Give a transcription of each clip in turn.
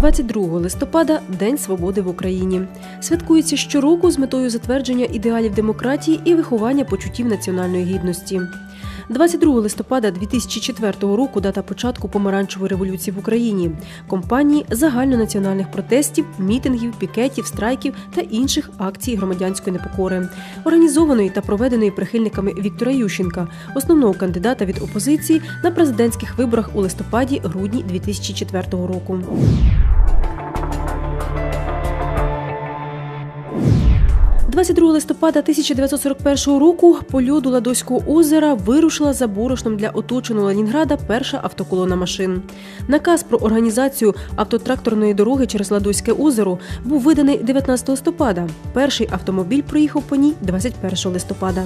22 листопада День свободи в Україні. Святкується щороку з метою затвердження ідеалів демократії і виховання почуттів національної гідності. 22 листопада 2004 року дата початку помаранчевої революції в Україні, компанії загальнонаціональних протестів, мітингів, пікетів, страйків та інших акцій громадянської непокори, організованої та проведеної прихильниками Віктора Ющенка, основного кандидата від опозиції на президентських виборах у листопаді-грудні 2004 року. – 22 листопада 1941 року по льоду Ладоського озера вирушила за борошном для оточеного Ленінграда перша автоколона машин. Наказ про організацію автотракторної дороги через Ладоське озеро був виданий 19 листопада. Перший автомобіль проїхав по ній 21 листопада.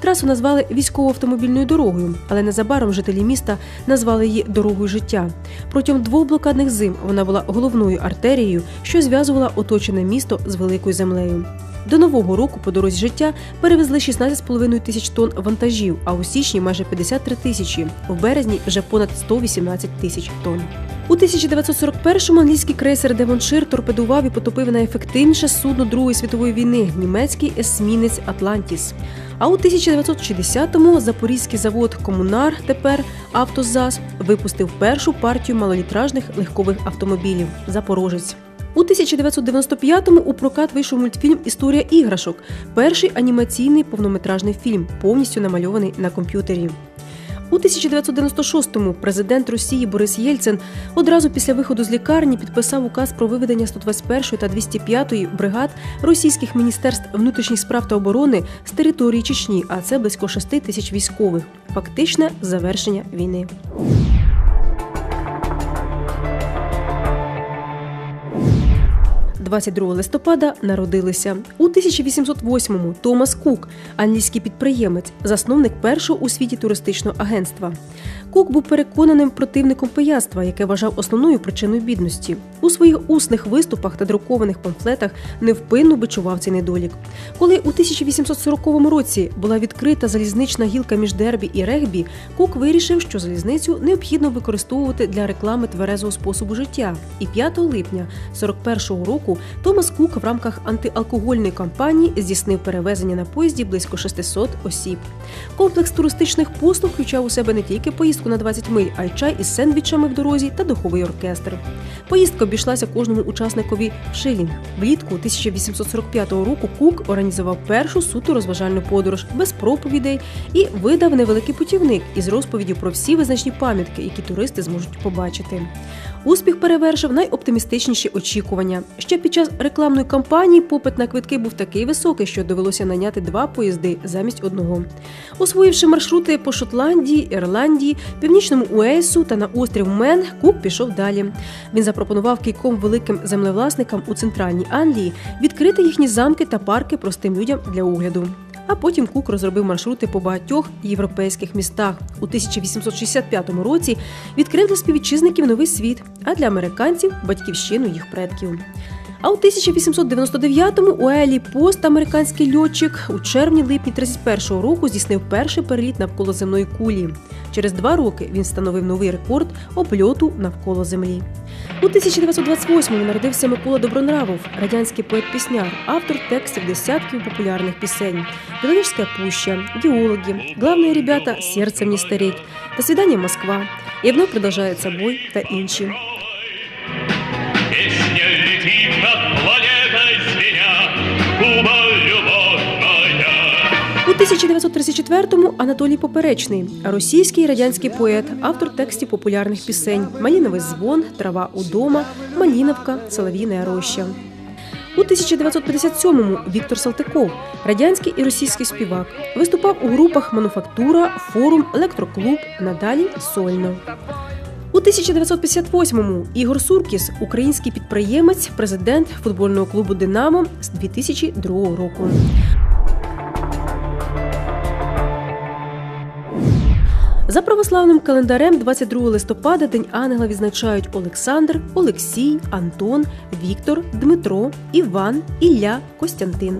Трасу назвали військово-автомобільною дорогою, але незабаром жителі міста назвали її дорогою життя. Протягом двох блокадних зим вона була головною артерією, що зв'язувала оточене місто з великою землею. До нового року по дорозі життя перевезли 16,5 тисяч тонн вантажів, а у січні майже 53 тисячі. В березні вже понад 118 тисяч тонн. У 1941-му англійський крейсер Девоншир торпедував і потопив найефективніше судно Другої світової війни німецький есмінець Атлантіс. А у 1960-му запорізький завод Комунар, тепер Автозас, випустив першу партію малолітражних легкових автомобілів Запорожець. У 1995-му у прокат вийшов мультфільм Історія іграшок, перший анімаційний повнометражний фільм, повністю намальований на комп'ютері. У 1996-му президент Росії Борис Єльцин одразу після виходу з лікарні підписав указ про виведення 121-ї та 205-ї бригад російських міністерств внутрішніх справ та оборони з території Чечні, а це близько 6 тисяч військових. Фактичне завершення війни. 22 листопада народилися у 1808-му Томас Кук, англійський підприємець, засновник першого у світі туристичного агентства. Кук був переконаним противником пияцтва, яке вважав основною причиною бідності. У своїх усних виступах та друкованих памфлетах невпинно бичував цей недолік. Коли у 1840 році була відкрита залізнична гілка між Дербі і Регбі, Кук вирішив, що залізницю необхідно використовувати для реклами тверезого способу життя. І 5 липня 41-го року Томас Кук в рамках антиалкогольної кампанії здійснив перевезення на поїзді близько 600 осіб. Комплекс туристичних послуг включав у себе не тільки поїздку на 20 миль, а й чай із сендвічами в дорозі та духовий оркестр. Поїздка обійшлася кожному учасникові шилінг. Влітку 1845 року Кук організував першу суто розважальну подорож без проповідей і видав невеликий путівник із розповіддю про всі визначні пам'ятки, які туристи зможуть побачити. Успіх перевершив найоптимістичніші очікування. Ще під час рекламної кампанії попит на квитки був такий високий, що довелося наняти два поїзди замість одного. Освоївши маршрути по Шотландії, Ірландії, Північному Уельсу та на острів Мен, Кук пішов далі. Він запропонував кільком великим землевласникам у центральній Англії відкрити їхні замки та парки простим людям для огляду. А потім Кук розробив маршрути по багатьох європейських містах. У 1865 році відкрив для співвітчизників новий світ, а для американців батьківщину їх предків. А у 1899-му Уелі Пост, американський льотчик, у червні-липні 31-го року здійснив перший переліт навколо земної кулі. Через два роки він встановив новий рекорд обльоту навколо землі. У 1928-му народився Микола Добронравов, радянський поет-пісняр, автор текстів десятків популярних пісень, Біловіжська пуща, геологи, главные ребята, серце не стареть, до свидання Москва, і вновь продовжає собой та інші. У 1934-му Анатолій Поперечний, російський і радянський поет, автор текстів популярних пісень Маліновий дзвон, Трава удома, Маліновка, Солов'їна роща. У 1957-му Віктор Салтиков, радянський і російський співак, виступав у групах Мануфактура, Форум, Електроклуб, надалі сольно. У 1958-му Ігор Суркіс, український підприємець, президент футбольного клубу Динамо з 2002 року. За православним календарем 22 листопада День Ангела відзначають Олександр, Олексій, Антон, Віктор, Дмитро, Іван, Ілля, Костянтин.